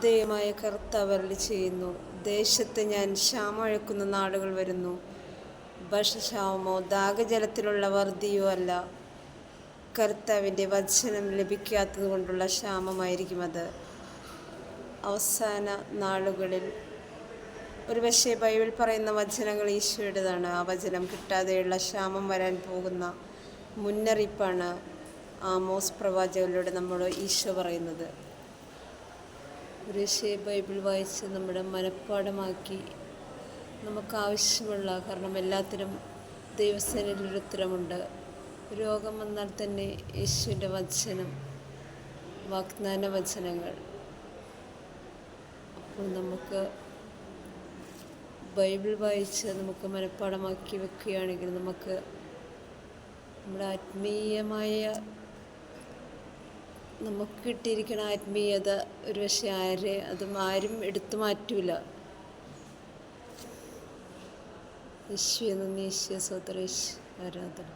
ദൈവമായ കർത്താവ് അരുളി ചെയ്യുന്നു. ദേശത്ത് ഞാൻ ക്ഷാമഴക്കുന്ന നാടുകൾ വരുന്നു. ഭക്ഷ്യക്ഷാമമോ ദാഹജലത്തിലുള്ള വർദ്ധിയോ അല്ല. കർത്താവിന്റെ വചനം ലഭിക്കാത്തത് കൊണ്ടുള്ള ക്ഷാമമായിരിക്കും അത്. അവസാന നാളുകളിൽ ഒരു പക്ഷേ ബൈബിൾ പറയുന്ന വചനങ്ങൾ ഈശോയുടേതാണ്. ആ വചനം കിട്ടാതെയുള്ള ക്ഷാമം വരാൻ പോകുന്ന മുന്നറിയിപ്പാണ് ആമോസ് പ്രവാചകനിലൂടെ നമ്മൾ ഈശോ പറയുന്നത്. പക്ഷേ ബൈബിൾ വായിച്ച് നമ്മുടെ മനഃപ്പാടമാക്കി നമുക്ക് ആവശ്യമുള്ള കാരണം എല്ലാത്തിനും ദൈവസേനയിൽ ഒരു ഉത്തരമുണ്ട്. രോഗം വന്നാൽ തന്നെ യേശുവിന്റെ വചനം വാഗ്ദാന വചനങ്ങൾ. അപ്പോൾ നമുക്ക് ബൈബിൾ വായിച്ച് നമുക്ക് മനഃപ്പാടമാക്കി വെക്കുകയാണെങ്കിൽ നമുക്ക് നമ്മുടെ ആത്മീയമായ നമുക്ക് കിട്ടിയിരിക്കുന്ന ആത്മീയത ഒരു പക്ഷേ ആരെ അതും ആരും എടുത്തു മാറ്റൂല. യേശുവെ നന്ദി യേശുവെ സ്വതരേശ് ആരാധന.